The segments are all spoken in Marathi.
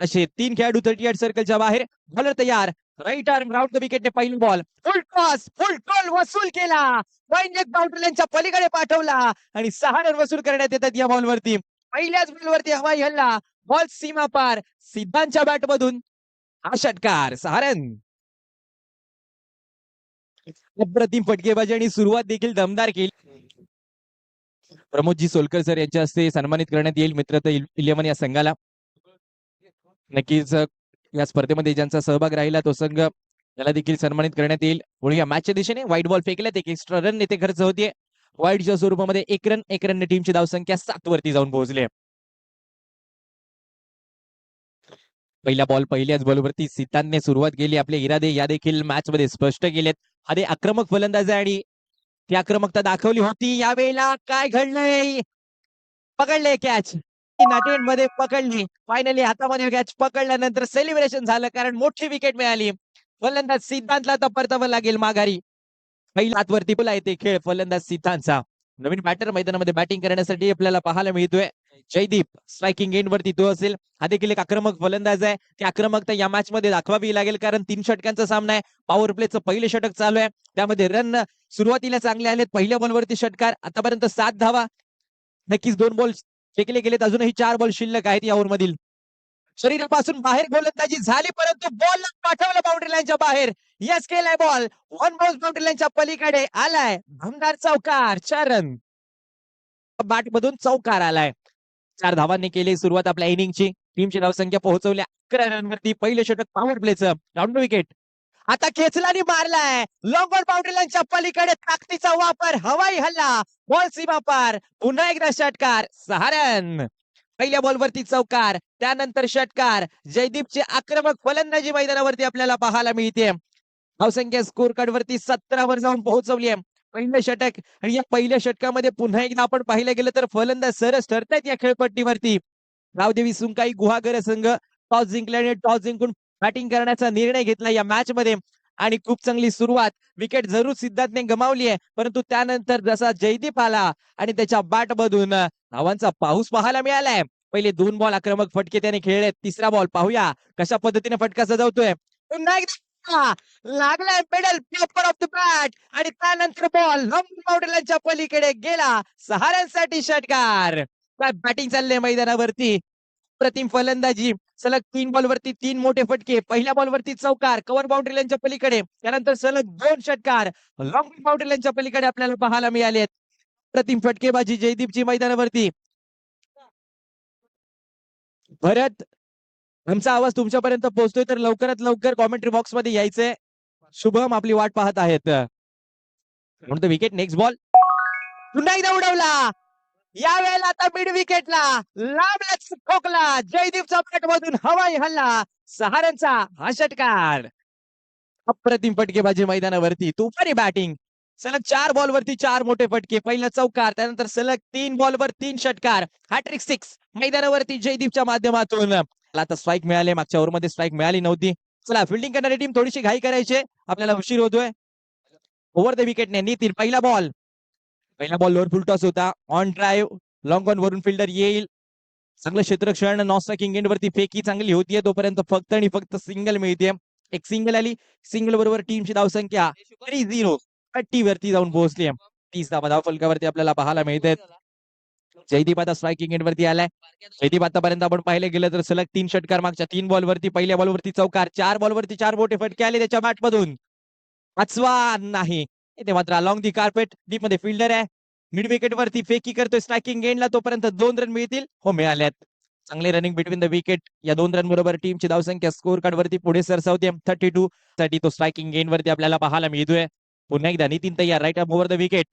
असे तीन खेळाडू थर्टी एट सर्कलच्या बाहेर. बॉलर तयार. राईट आर्म राऊंड द विकेटने पहिली ball full toss full toss वसूल केला. पॉइंट बाउंड्रीच्या पलीकडे पाठवला. आणि सहा रन वसूल करण्यात येतात या बॉलवरती पहिल्याच बॉलवरती हवाई हल्ला. बॉल सीमा पार. सिद्धांतच्या बॅट मधून हा षटकार. सहा रन अप्रतिम फटकेबाजी आणि सुरुवात देखील दमदार केली. प्रमोदजी सोलकर सर यांच्या हस्ते सन्मानित करण्यात येईल. मित्र इलेव्हन या संघाला. नक्कीच या स्पर्धेमध्ये ज्यांचा सहभाग राहिला तो संघ त्याला देखील सन्मानित करण्यात येईल. पुढे या मॅचच्या दिशेने व्हाईट बॉल फेकल्यात. एक एक्स्ट्रा रन येथे खर्च होते वाईटच्या स्वरूपामध्ये एक रन एक रन टीमची धावसंख्या सात वरती जाऊन पोहोचली पहिला बॉल पहिल्याच बॉलवरती सीतांनी सुरुवात केली. आपले इरादे या देखील मॅच मध्ये स्पष्ट केलेत. हा दे आक्रमक फलंदाज आहे आणि ती आक्रमकता दाखवली होती. यावेळेला काय घडलंय? पकडलंय कॅच. नाटेन मध्ये पकडली. फायनली हातामध्ये कॅच पकडल्यानंतर सेलिब्रेशन झालं कारण मोठी विकेट मिळाली. फलंदाज सिद्धांतला तर परतावं लागेल माघारी. पहिला हातवरती पुला येते खेळ फलंदाज सिद्धांतचा. नवीन बॅटर मैदानामध्ये बॅटिंग करण्यासाठी आपल्याला पाहायला मिळतोय. जयदीप स्ट्रायकिंग एंड वरती तो असेल. हा देखील एक आक्रमक फलंदाज आहे. ती आक्रमकता या मॅच मध्ये दाखवावी लागेल कारण तीन षटकांचा सामना आहे. पॉवर प्लेचं पहिले षटक चालू आहे. त्यामध्ये रन सुरुवातीला चांगले आलेत. पहिल्या बॉलवरती षटकार. आतापर्यंत सात धावा. नक्कीच दोन बॉल फेकले गेलेत. अजूनही चार बॉल शिल्लक आहेत या मधील शरीरापासून बाहेर गोलंदाजी झाली परंतु बॉल पाठवलं बाउंड्री लाईनच्या बाहेर. यस केलाय बॉल वन बॉल बाउंड्री लाईनच्या पलीकडे आलाय. भमदार चौकार चार रन बॅट मधून चौकार आलाय. चार धावांनी केली सुरुवात आपल्या इनिंगची टीमची धावसंख्या पोहोचवल्या अकरा रनवरती पहिलं षटक पॉवर प्लेचं राऊंड विकेट आता खेचलानी मारलाय. लॉंग बॉल बाउंड्री लाईनच्या पलीकडे ताकदीचा वापर हवाई हल्ला बॉल सीमा पार. पुन्हा एकदा षटकार सहारन पहिल्या बॉलवरती चौकार त्यानंतर षटकार. जयदीपची आक्रमक फलंदाजी मैदानावरती आपल्याला पाहायला मिळते. धावसंख्या स्कोर कार्ड वरती सतरावर जाऊन पोहोचवली आहे. पहिलं षटक आणि या पहिल्या षटकामध्ये पुन्हा एकदा आपण पाहिलं गेलं तर फलंदाज सरस ठरतायत या खेळपट्टीवरती. रावदेवी सुंकाई गुहागर संघ टॉस जिंकल्याने टॉस जिंकून बॅटिंग करण्याचा निर्णय घेतला या मॅच मध्ये. आणि खूप चांगली सुरुवात. विकेट जरूर सिद्धार्थने गमावली आहे. परंतु त्यानंतर जसा जयदीप आला आणि त्याच्या बॅट मधून धावांचा पाऊस पाहायला मिळालाय. पहिले दोन बॉल आक्रमक फटके त्याने खेळले. तिसरा बॉल पाहूया कशा पद्धतीने फटका सजवतोय. लागलाय pedal paper off the bat आणि त्यानंतर बॉल बाउंड्रीच्या पलीकडे गेला. सहा षटकार. काय बॅटिंग चाललंय मैदानावरती? प्रतिम फलंदाजी. सलग तीन बॉलवरती तीन मोठे फटके. पहिल्या बॉलवरती चौकार कव्हर बाउंड्री लाईनच्या पलीकडे. त्यानंतर सलग दोन षटकार. लॉंग बाउंड्री लाईनच्या पलीकडे आपल्याला पाहायला मिळालेत. प्रतिम फटकेबाजी जयदीपची मैदानावरती. भरत आमचा आवाज तुमच्यापर्यंत पोहोचतोय तर लवकरात लवकर कॉमेंट्री बॉक्समध्ये यायचंय. शुभम आपली वाट पाहत आहेत. म्हणतो विकेट नेक्स्ट बॉल पुन्हा एकदा उडवला. या वेळेला आता मिड विकेटला लांब ठोकला जयदीपचा बॅट मधून हवाई हल्ला. सहा हा षटकार. अप्रतिम फटकेबाजी मैदानावरती. तुफानी बॅटिंग सलग चार बॉल वरती चार मोठे फटके. पहिला चौकार त्यानंतर सलग तीन बॉल वर तीन षटकार. हॅट्रिक सिक्स मैदानावरती जयदीपच्या माध्यमातून. मला आता स्ट्राईक मिळाले. मागच्या ओव्हरमध्ये स्ट्राईक मिळाली नव्हती. चला फिल्डिंग करणारी टीम थोडीशी घाई करायची. आपल्याला उशीर होतोय. ओव्हर द विकेटने नितीन. पहिला बॉल पहिला बॉल लोअर फुल टॉस होता. ऑन ड्राईव्ह लॉंग ऑन वरून फिल्डर येईल. चांगलं क्षेत्रक्षण नॉन स्ट्रायकिंग वरती फेकी चांगली होतीये तोपर्यंत फक्त आणि फक्त सिंगल मिळते एक सिंगल आली सिंगल बरोबर टीमची धावसंख्या थ्री झिरो थर्टी वरती जाऊन पोहोचली तीस धावा धाव फलकावरती आपल्याला पाहायला मिळते जयदीप आता स्ट्रायकिंग एंड वरती आलाय. जयदीप आतापर्यंत आपण पाहिले गेलं तर सलग तीन षटकार मागच्या तीन बॉल वरती पहिल्या बॉल वरती चौकार चार बॉल वरती चार मोठे फटके आले त्याच्या बॅट मधून. पाचवा नाही. इथे मात्र अलॉंग दी कार्पेट डीपमध्ये फिल्डर आहे. मिड विकेट वरती फेकी करतोय स्ट्रायकिंग गेंडला तोपर्यंत दोन रन मिळतील. हो मिळाल्यात चांगले रनिंग बिटवीन द विकेट या दोन रन बरोबर टीमची धावसंख्या स्कोर कार्ड वरती पुढे सरसावते. थर्टी टू साठी तो स्ट्रायकिंग गेंड वरती आपल्याला पाहायला मिळतोय. पुन्हा एकदा नितीन तयार राईट ओव्हर द विकेट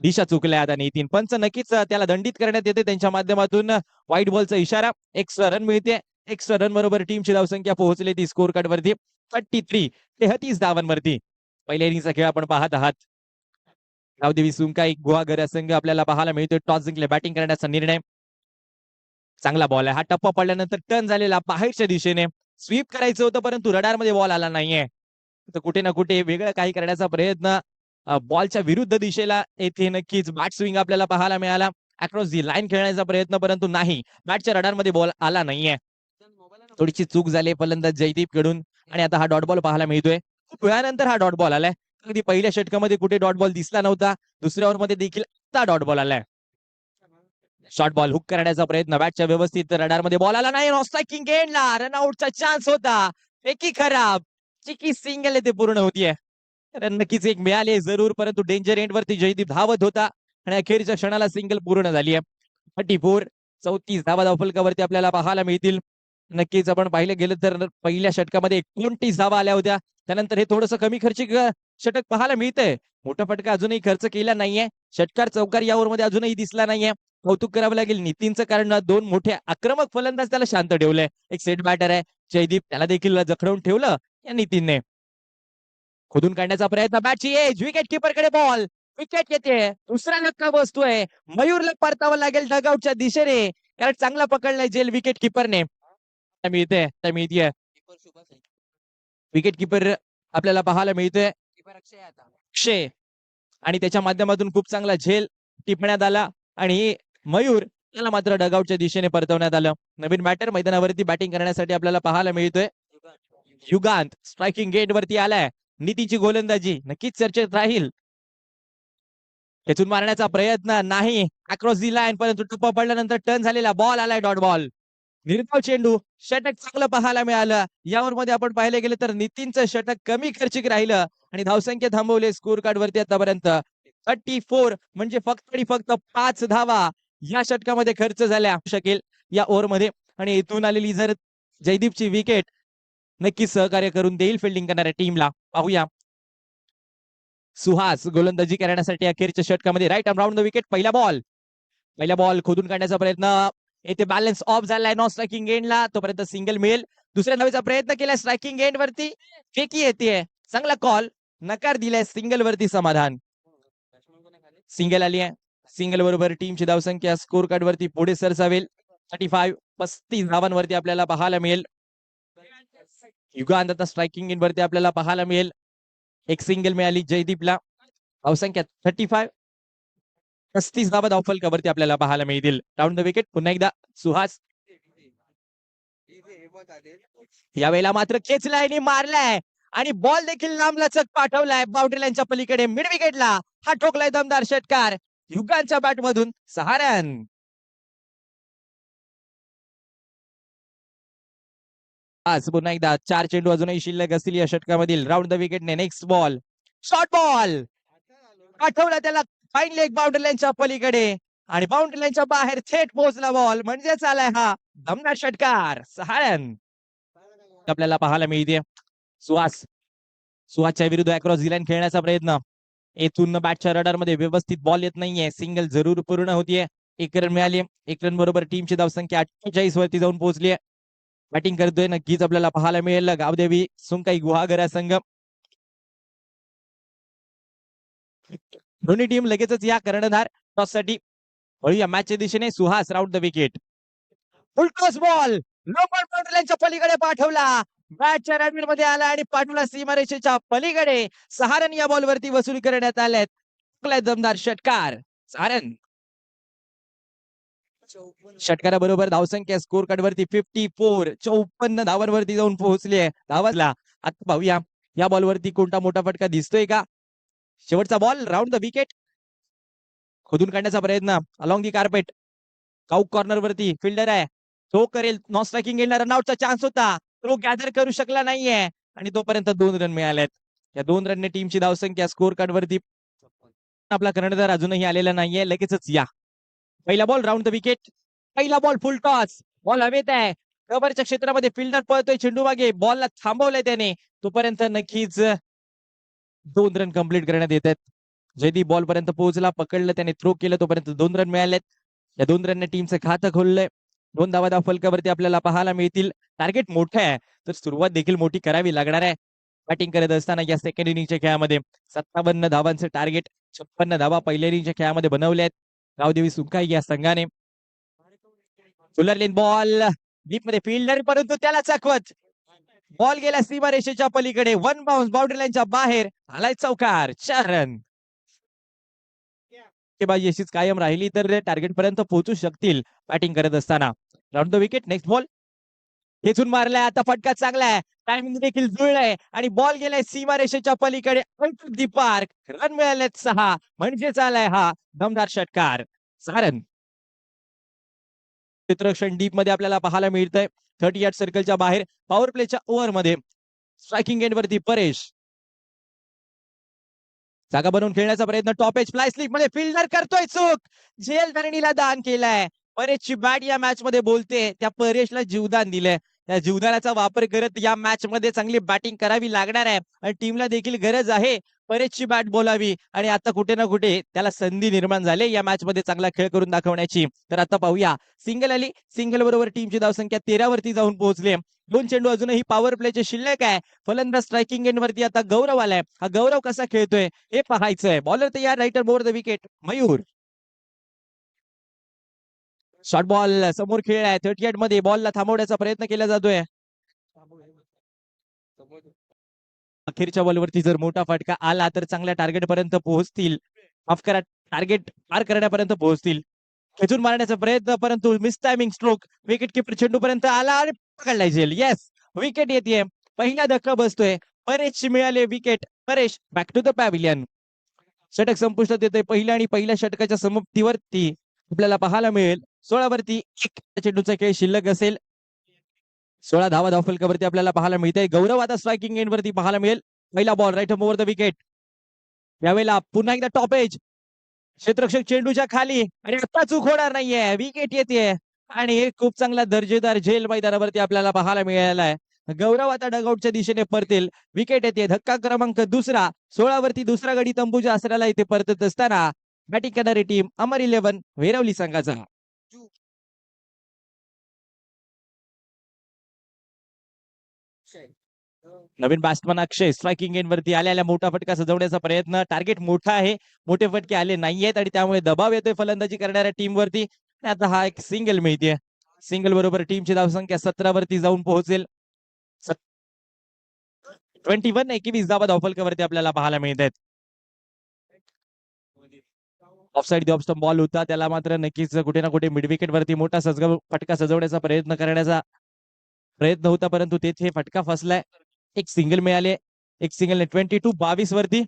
दिशा चुकल्या आता नितीन. पंच नक्कीच त्याला दंडित करण्यात येते. त्यांच्या माध्यमातून व्हाईट बॉलचा इशारा एक्स्ट्रा रन मिळते. एक्स्ट्रा रन बरोबर टीमची धावसंख्या पोहोचली ती स्कोर कार्ड वरती. थर्टी थ्री तेहतीस धावांवरती. पहिल्या इनिंगचा खेळ आपण पाहत आहात. गावदेवी सुंकाई गुहागर संघ आपल्याला पाहायला मिळतोय. टॉस जिंकले बॅटिंग करण्याचा निर्णय. चांगला बॉल आहे. हा टप्पा पडल्यानंतर टर्न झालेला बाहेरच्या दिशेने. स्वीप करायचं होतं परंतु रडारमध्ये बॉल आला नाहीये. तर कुठे ना कुठे वेगळं काही करण्याचा प्रयत्न बॉलच्या विरुद्ध दिशेला येथे नक्कीच बॅट स्विंग आपल्याला पाहायला मिळाला. अक्रॉस दी लाईन खेळण्याचा प्रयत्न परंतु नाही. बॅटच्या रडारमध्ये बॉल आला नाहीये. थोडीशी चूक झाली फलंदाज जयदीपकडून. आणि आता हा डॉट बॉल पाहायला मिळतोय. खूप वेळानंतर हा डॉट बॉल आलाय. अगदी पहिल्या षटकामध्ये कुठे डॉट बॉल दिसला नव्हता. दुसऱ्या ओव्हरमध्ये देखील आता डॉट बॉल आलाय. शॉर्ट बॉल हुक करण्याचा प्रयत्न. बॅटच्या व्यवस्थित रडारमध्ये बॉल आला नाही. स्ट्रायकिंग गेंडला. रनआउटचा चान्स होता. एकी खराब. चिकी सिंगल ते पूर्ण होतीये. रन नक्कीच एक मिळाले जरूर परंतु डेंजर एंड वरती जयदीप धावत होता. आणि अखेरच्या क्षणाला सिंगल पूर्ण झाली आहे थर्टी फोर चौतीस धावा धावफलकावरती आपल्याला पाहायला मिळतील. नक्कीच आपण पाहिलं गेलं तर पहिल्या षटकामध्ये एकोणतीस धावा आल्या होत्या. त्यानंतर हे थोडंसं कमी खर्चिक षटक पाहायला मिळतंय. मोठा फटका अजूनही खर्च केला नाहीये. षटकार चौकार या मध्ये अजूनही दिसला नाहीये. कौतुक करावं लागेल. नितीनचं कारण दोन मोठे आक्रमक फलंदाज त्याला शांत ठेवलंय. एक सेट बॅटर आहे. जयदीप त्याला देखील जखडवून ठेवलं या नितीनने. खोदून काढण्याचा प्रयत्न. बॅटची एज विकेट किपरकडे बॉल विकेट येते. दुसरा धक्का बसतोय. मयूरला परतावं लागेल डगआउटच्या दिशेने. कारण चांगला पकडलाय जेल विकेट किपरने मिळते मिळतीये. विकेट किपर आपल्याला पाहायला मिळतोय. अक्षय आणि त्याच्या माध्यमातून खूप चांगला झेल टिपण्यात आला. आणि मयूर याला मात्र डगआउटच्या दिशेने परतवण्यात आलं. नवीन बॅटर मैदानावरती बॅटिंग करण्यासाठी आपल्याला पाहायला मिळतोय. युगांत स्ट्रायकिंग गेट वरती आलाय. नीतीची गोलंदाजी नक्कीच चर्चेत राहील. खेचून मारण्याचा प्रयत्न नाही. अक्रॉस दी लाईन परंतु टप्पा पडल्यानंतर टर्न झालेला बॉल आलाय डॉट बॉल निर्मळ चेंडू षटक चांगलं पाहायला मिळालं. यावर मध्ये आपण पाहिले गेले तर नितीनचं षटक कमी खर्चिक राहिलं आणि धावसंख्या थांबवले स्कोर कार्ड वरती आतापर्यंत. थर्टी फोर म्हणजे फक्त आणि फक्त पाच धावा. या षटकामध्ये खर्च झाल्या शकेल या ओव्हरमध्ये आणि इथून आलेली जर जयदीपची विकेट नक्कीच सहकार्य करून देईल फिल्डिंग करणाऱ्या टीमला पाहूया. सुहास गोलंदाजी करण्यासाठी अखेरच्या षटकामध्ये राईट राऊंड द विकेट पहिला बॉल पहिला बॉल खोदून काढण्याचा प्रयत्न. येथे बॅलन्स ऑफ झालाय नॉन स्ट्रायकिंग एंडला तोपर्यंत सिंगल मिळेल. दुसऱ्या नवीचा प्रयत्न केला स्ट्रायकिंग एंड वरती. फेकी येते चांगला कॉल नकार दिलाय सिंगल वरती समाधान. सिंगल आली आहे. सिंगल बरोबर टीमची धावसंख्या स्कोर कार्ड वरती पुढे सरसावेल. थर्टी फाईव्ह पस्तीस धावांवरती आपल्याला पाहायला मिळेल. युगांत आता स्ट्रायकिंग इन वरती आपल्याला पाहायला मिळेल. एक सिंगल मिळाली जयदीपला. धावसंख्या थर्टी फाईव्ह पस्तीस धावा धावफलकावरती आपल्याला पाहायला मिळतील. राऊंड द विकेट पुन्हा एकदा सुहास. यावेळेला मात्र खेचलाय आणि मारलाय. आणि बॉल देखील लांबलचक पाठवलाय. बाउंड्री लाईनच्या पलीकडे मिड विकेटला हा ठोकलाय दमदार षटकार. युगांच्या बॅट मधून सहा रन आज पुन्हा एकदा चार चेंडू अजूनही शिल्लक असतील या षटकामधील. राऊंड द विकेटने नेक्स्ट बॉल शॉर्ट बॉल पाठवला त्याला फाईनली एक बाउंड्री लाईनच्या पलीकडे. आणि बाउंड्री लाईनच्या बाहेर थेट पोहोचला बॉल म्हणजेच आलाय हा दमदार षटकार. सहाळ्यान आपल्याला पाहायला मिळते. सुहास. सुहासच्या विरुद्ध अक्रॉस दिलाईन खेळण्याचा प्रयत्न. येथून बॅटच्या रडारमध्ये व्यवस्थित बॉल येत नाहीये. सिंगल जरूर पूर्ण होतीये. एक रन मिळाली. एक रन बरोबर टीमची धावसंख्या अठ्ठेचाळीस वरती जाऊन पोहोचली बॅटिंग करतोय. नक्कीच आपल्याला पाहायला मिळेल. गावदेवी सुंकाई गुहागरा संघ. दोन्ही टीम लगेचच या कर्णधार टॉससाठी वळूया मॅचच्या दिशेने Suhas round the wicket full toss ball local बाउंड्रीच्या पलीकडे पाठवला. मॅचच्या रनवीरमध्ये आला आणि पाठवला सीमारेषेच्या पलीकडे सहारण या बॉल वरती वसूल करण्यात आल्यात ठोकलाय दमदार षटकार. सहा रन षटकाराबरोबर धावसंख्या स्कोर कार्ड वरती फिफ्टी फोर चौपन्न धावांवरती जाऊन पोहोचली आहे. धावाला. आता पाहूया. या बॉल वरती कोणता मोठा फटका दिसतोय का? शेवटचा बॉल राऊंड द विकेट खोदून काढण्याचा प्रयत्न. Along the carpet cow corner वरती फिल्डर आहे. तो करेल. नॉन स्ट्रायकिंग येणार. रनआउटचा चान्स होता. तो गॅदर करू शकला नाहीये. आणि तोपर्यंत दोन रन मिळालेत. या दोन रनने टीमची धावसंख्या स्कोर कार्ड वरती. आपला कर्णधार अजूनही आलेला नाहीये. लगेचच या. पहिला बॉल राऊंड द विकेट पहिला बॉल फुल टॉस बॉल हवेत आहे. कबरच्या क्षेत्रामध्ये फिल्डर पळतोय. चेंडू मागे बॉलला थांबवलंय त्याने. तोपर्यंत नक्कीच दोन रन कंप्लीट करण्यात येत आहेत. जयदीप बॉल पर्यंत पोहोचला पकडलं त्याने थ्रो केलं तोपर्यंत दोन रन मिळालेत. या दोन रनने टीमचं खातं खोललंय. दोन धावा धाव फलकावरती आपल्याला पाहायला मिळतील. टार्गेट मोठं आहे तर सुरुवात देखील मोठी करावी लागणार आहे. बॅटिंग करत असताना या सेकंड इनिंगच्या खेळामध्ये सत्तावन्न धावांचं टार्गेट छप्पन्न धावा पहिल्या इनिंगच्या खेळामध्ये बनवले आहेत. गावदेवी सुंकाई या संघाने. लेन बॉल डीपमध्ये फिल्डर परंतु त्याला चकवत. बॉल गेला सीमारेषेच्या पलीकडे. वन बाउन्स बाउंड्री लाईनच्या बाहेर. आलाय चौकार. चार रन बाजी अशीच कायम राहिली तर टार्गेट पर्यंत पोहोचू शकतील बॅटिंग करत असताना. Round the wicket next ball खेचून मारलाय. आता फटका चांगला आहे टायमिंग देखील जुळलाय. आणि बॉल गेलाय सीमारेषेच्या पलीकडे. Out पार्क रन मिळालेत सहा. म्हणजे चालाय हा दमदार षटकार. सारण चित्रक्षण डीपमध्ये आपल्याला पाहायला मिळतंय. थर्टी यार्ड सर्कलच्या बाहेर पॉवर प्लेच्या ओव्हरमध्ये स्ट्रायकिंग एंड वरती परेश. जागा बनवून खेळण्याचा प्रयत्न. टॉप एज फ्लाय स्लिपमध्ये फिल्डर करतोय चूक. झेल धरणीला दान केलाय. परेशची बॅट या मॅच मध्ये बोलते. त्या परेशला जीवदान दिलंय. त्या जीवदानाचा वापर करत या मॅच मध्ये चांगली बॅटिंग करावी लागणार आहे. आणि टीमला देखील गरज आहे. परेशची बॅट बोलावी. आणि आता कुठे ना कुठे त्याला संधी निर्माण झाली या मॅच मध्ये चांगला खेळ करून दाखवण्याची. तर आता पाहूया. सिंगल आली. सिंगल बरोबर टीमची धावसंख्या तेरावरती जाऊन पोहोचले. दोन चेंडू अजूनही पॉवर प्लेचे शिल्लक आहे. फलंदाज स्ट्रायकिंग एंड वरती आता गौरव आलाय. हा गौरव कसा खेळतोय हे पाहायचंय. बॉलर तयार right over the wicket Mayur. Short ball समोर खेळ आहे. थर्टी एटमध्ये बॉलला थांबवण्याचा प्रयत्न केला जातोय. अखेरच्या बॉलवरती जर मोठा फटका आला तर चांगल्या टार्गेट पर्यंत पोहोचतील. माफ करा टार्गेट पार करण्यापर्यंत पोहोचतील. खेचून मारण्याचा प्रयत्न परंतु miss timing stroke wicket keeper चेंडू पर्यंत आला आणि पकडला जेल येस विकेट येते. पहिला धक्का बसतोय. परेश मिळाले wicket Paresh back to the pavilion षटक संपुष्टात येते पहिल्या आणि पहिल्या षटकाच्या समाप्तीवरती आपल्याला पाहायला मिळेल. सोळावरती एक चेंडूचा खेळ शिल्लक असेल. सोळा धावा धावफलकावरती आपल्याला पाहायला मिळते गौरव आता स्ट्रायकिंग एंड वरती पाहायला मिळेल. पहिला ball right over the wicket यावेळेला पुन्हा एकदा टॉप एज चेंडूच्या खाली. आणि आता चूक होणार नाहीये. विकेट येते. आणि हे खूप चांगला दर्जेदार झेल मैदानावरती आपल्याला पाहायला मिळाला आहे. गौरव आता डगआउटच्या दिशेने परतील. विकेट येते. धक्का क्रमांक दुसरा. सोळावरती दुसरा गडी तंबूच्या आसराला इथे परतत असताना बॅटिंग करणारी टीम अमर इलेव्हन वेरवली संघाचा. नवीन बॅट्समन अक्षय स्ट्रायकिंग एंड वरती आलेला मोठा फटका सजवण्याचा प्रयत्न. टार्गेट मोठा आहे. मोठे फटके आले नाहीयेत आणि त्यामुळे दबाव येतोय फलंदाजी करणाऱ्या टीम वरती. आणि आता हा एक सिंगल मिळते सिंगल बरोबर टीमची धावसंख्या सतरा वरती जाऊन पोहोचेल. ट्वेंटी वन एकवीस धावा धावफलकावरती आपल्याला पाहायला मिळत आहेत ऑफसाईड ऑफ स्टंप बॉल होता. त्याला मात्र नक्कीच कुठे ना कुठे मिड विकेट वरती मोठा सजग फटका सजवण्याचा प्रयत्न करण्याचा प्रयत्न होता परंतु तेथे फटका फसलाय. एक सिंगल मिळाले. एक सिंगल ट्वेंटी टू बावीस वरती.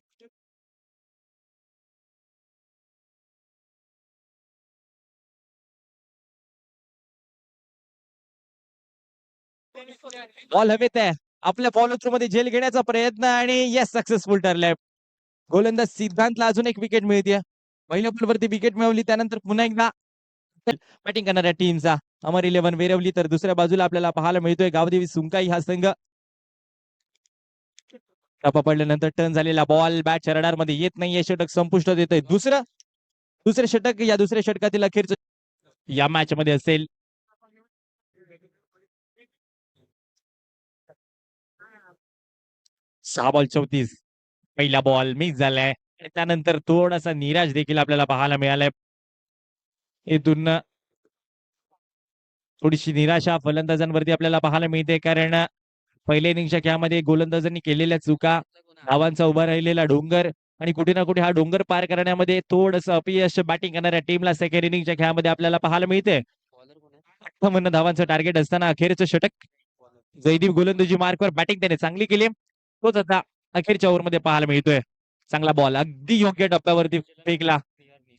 बॉल हवेत आहे. आपल्या फॉलो थ्रू मध्ये झेल घेण्याचा प्रयत्न आणि येस सक्सेसफुल ठरलाय. गोलंदाज सिद्धांतला अजून एक विकेट मिळते पहिल्या बॉलवरती विकेट मिळवली त्यानंतर पुन्हा एकदा बॅटिंग करणाऱ्या टीमचा अमर इलेव्हन वेरवली तर दुसऱ्या बाजूला आपल्याला पाहायला मिळतोय. गावदेवी सुंकाई हा संघ. टप्पा पडल्यानंतर टर्न झालेला बॉल बॅट रडारमध्ये येत नाहीये. षटक संपुष्टात येतोय. दुसरं दुसरे षटक या दुसऱ्या षटकातील अखेरच या मॅच मध्ये असेल. सहा बॉल चौतीस. पहिला बॉल मिस झालाय. त्यानंतर थोडासा निराश देखील आपल्याला पाहायला मिळालाय. इथून थोडीशी निराशा फलंदाजांवरती आपल्याला पाहायला मिळते. कारण पहिल्या इनिंगच्या खेळामध्ये गोलंदाजांनी केलेल्या चुका धावांचा उभा राहिलेला डोंगर आणि कुठे ना कुठे हा डोंगर पार करण्यामध्ये थोडस अपयश बॅटिंग करणाऱ्या टीमला सेकंड इनिंगच्या खेळामध्ये आपल्याला पाहायला मिळते अठ्ठावन्न धावांचं टार्गेट असताना अखेरचं षटक. जयदीप गोलंदाजी मार्कवर बॅटिंग त्याने चांगली केली. तोच आता अखेरच्या ओव्हरमध्ये पाहायला मिळतोय. चांगला बॉल अगदी योग्य टप्प्यावरती फेकला.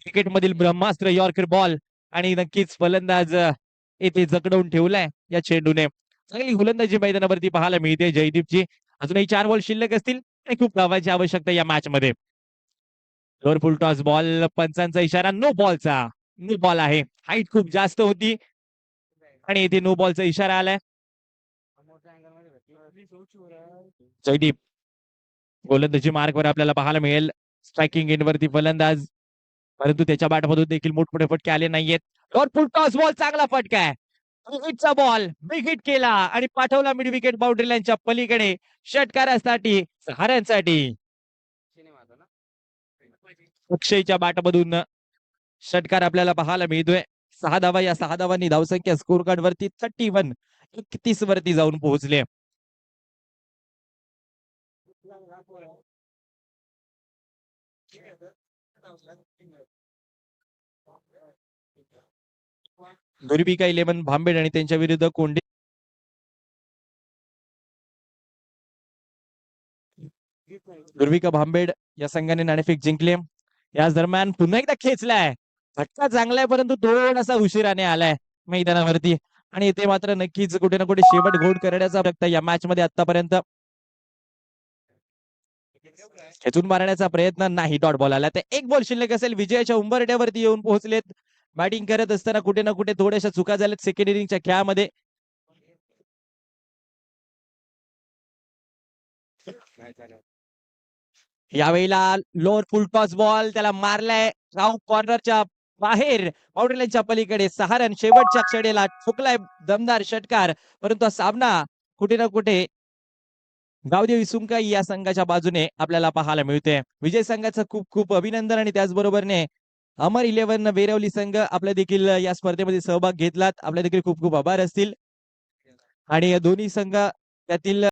क्रिकेट मधील ब्रह्मास्त्र यॉर्कर बॉल आणि नक्कीच फलंदाज येथे जकडवून ठेवलाय या चेंडूने. चांगली गोलंदाजी मैदानावरती पाहायला मिळते. जयदीपची अजूनही चार बॉल शिल्लक असतील. आणि खूप धावांची आवश्यकता या मॅच मध्ये. लोअर फुल टॉस बॉल पंचांचा इशारा नो बॉलचा नो बॉल आहे. हाईट खूप जास्त होती. आणि इथे नो बॉलचा इशारा आलाय. जयदीप. गोलंदाजी मार्कवर आपल्याला पाहायला मिळेल. स्ट्रायकिंग एंड वरती फलंदाज. परंतु त्याच्या बाटमधून देखील मोठमोठे फटके आले नाहीयेत. और फुल टॉस बॉल चांगला फटका आहे. हिटचा बॉल बिग हिट केला आणि पाठवला मिड विकेट बाउंड्री लाईनच्या पलीकडे. षटकारासाठी हाऱ्यांसाठी अक्षयच्या बाटमधून षटकार आपल्याला पाहायला मिळतोय. सहा धावा या सहा धावांनी धावसंख्या स्कोर कार्ड वरती थर्टी वन एकतीस वरती जाऊन पोहोचले. दोरीबिका इलेवन भांबेड आणि त्यांच्या विरुद्ध कोंडी दुर्विका भांबेड या संघाने नाणेफेक जिंकले. याच दरम्यान पुन्हा एकदा खेचलाय. फटका चांगलाय परंतु दोन असा उशिराने आलाय मैदानावरती. आणि इथे मात्र नक्कीच कुठे ना कुठे शेवट घोड करण्याचा या मॅच मध्ये आतापर्यंत खेचून मारण्याचा प्रयत्न नाही. डॉट बॉल आला. तर एक बॉल शिल्लक असेल. विजयाच्या उंबरट्यावरती येऊन पोहोचलेत. बॅटिंग करत असताना कुठे ना कुठे थोड्याशा चुका झाल्यात सेकंड इनिंगच्या खेळामध्ये. यावेळेला लोअर फुल टॉस बॉल त्याला मारलाय. राऊंड कॉर्नरच्या बाहेर बाउंड्रीलाईनच्या पलीकडे सहा रन शेवटच्या क्षणेला ठोकलाय दमदार षटकार. परंतु हा सामना कुठे ना कुठे गावदेवी सुंकाई या संघाच्या बाजूने आपल्याला पाहायला मिळते विजय संघाचं खूप खूप अभिनंदन आणि त्याचबरोबरने अमर इलेव्हन वेरवली संघ आपल्या देखील या स्पर्धेमध्ये सहभाग घेतलात. आपल्या देखील खूप खूप आभार असतील. आणि या दोन्ही संघ त्यातील